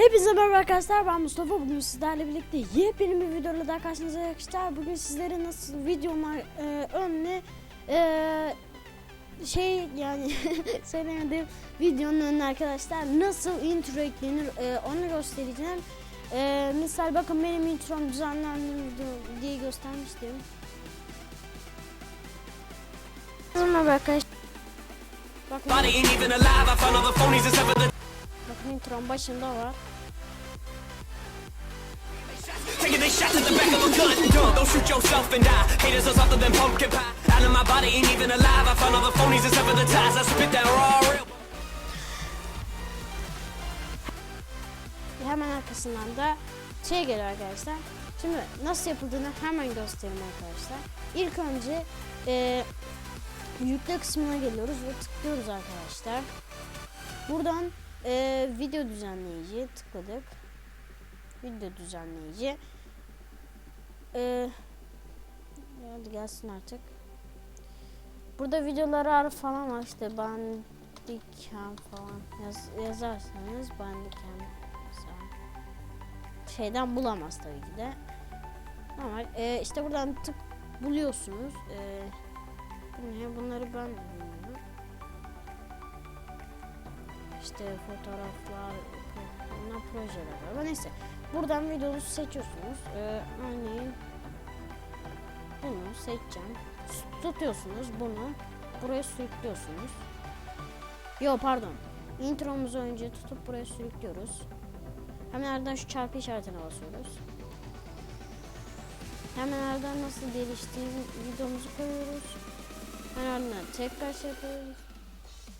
Hepinize merhaba arkadaşlar ben Mustafa. Bugün sizlerle birlikte yepyeni bir videoyla daha karşınıza arkadaşlar bugün sizlere nasıl videolar e, önüne e, şey yani söylemedim videonun önüne arkadaşlar nasıl intro eklenir e, onu göstereceğim. E, misal bakın benim introm düzenlendim diye göstermiştim. Merhaba arkadaşlar. Bakın, bakın introm başında var gun. Don't shoot yourself and die. Haters are softer than pumpkin pie. Out of my body ain't even alive. I found all the phonies that's ever the ties. I spit that raw real. Hemen arkasından da şey geliyor arkadaşlar. Şimdi nasıl yapıldığını hemen göstereyim arkadaşlar. İlk önce e, yükle kısmına geliyoruz ve tıklıyoruz arkadaşlar. Buradan e, video düzenleyici tıkladık. Video düzenleyici. E, hadi gelsin artık. Burada videoları ar falan var işte bandicam falan yaz, yazarsanız bandicam şeyden bulamaz tabii ki de. Normal. Ee, işte buradan tık buluyorsunuz. Ee, bu ne? Bunları ben bilmiyorum. İşte fotoğraflar, bunlar projeler var. Ama Neyse. Buradan videonuzu seçiyorsunuz. Ee, örneğin bunu seçeceğim. Tutuyorsunuz bunu. Buraya sürüklüyorsunuz. Yo pardon. Intromuzu önce tutup buraya sürüklüyoruz. Hemen ardından şu çarpı işaretine basıyoruz. Hemen ardından nasıl geliştiğini videomuzu koyuyoruz. Hemen ardından tekrar şey yapıyoruz.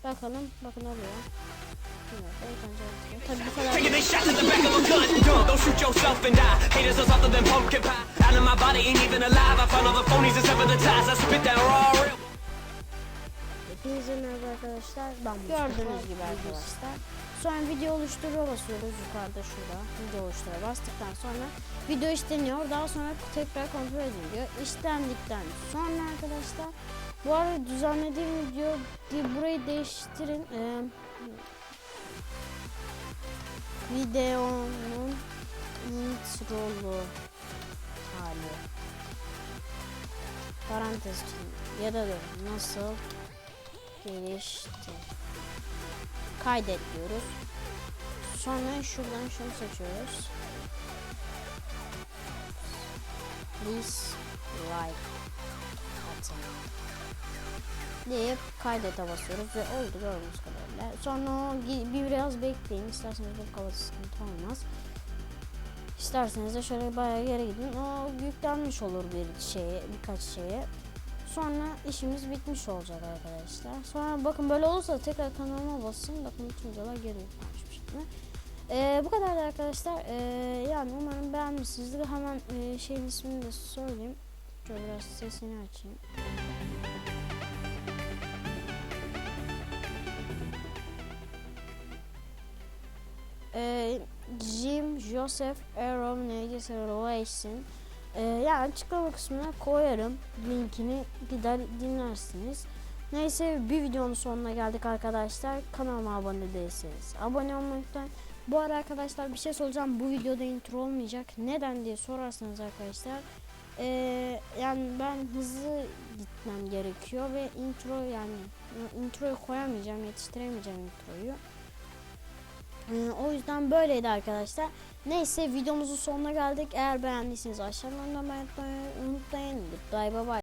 Bakalım, bakın oluyor. Taking their shots at the back of a gun. Dumb. Don't shoot yourself and die. Haters are softer than pumpkin pie. Out of my body ain't even alive. I found all the phonies that's ever the ties. I spit that raw real. Hepinize merhaba arkadaşlar. Ben Gördüğünüz gibi arkadaşlar. Sonra video oluştura basıyoruz yukarıda şurada. Video oluştura bastıktan sonra video işleniyor. Daha sonra tekrar kontrol ediliyor. İşlendikten sonra arkadaşlar bu arada düzenlediğim video burayı değiştirin. Ee, videonun introlu hali. Parantez ya da nasıl gelişti. Kaydet diyoruz. Sonra şuradan şunu seçiyoruz. Please like button. deyip kaydete basıyoruz ve oldu gördüğünüz kadarıyla. Sonra bir biraz bekleyin. İsterseniz bu kalıcı sıkıntı olmaz. İsterseniz de şöyle bayağı geri gidin. O yüklenmiş olur bir şeye, birkaç şeye. Sonra işimiz bitmiş olacak arkadaşlar. Sonra bakın böyle olursa tekrar kanalıma basın. Bakın bütün videolar geri yüklenmiş şekilde. Ee, bu kadar da arkadaşlar. Ee, yani umarım beğenmişsinizdir. Hemen e, şeyin ismini de söyleyeyim. Şöyle biraz sesini açayım. Ee, Jim Joseph Aaron Negesi Racing ee, yani açıklama kısmına koyarım linkini gider dinlersiniz. Neyse bir videonun sonuna geldik arkadaşlar. Kanalıma abone değilseniz abone olmayı unutmayın. Bu ara arkadaşlar bir şey soracağım. Bu videoda intro olmayacak. Neden diye sorarsanız arkadaşlar. ee, yani ben hızlı gitmem gerekiyor ve intro yani introyu koyamayacağım, yetiştiremeyeceğim introyu. Ee, o yüzden böyleydi arkadaşlar. Neyse videomuzun sonuna geldik. Eğer beğendiyseniz aşağıdan da beğenmeyi unutmayın. Goodbye bye bye.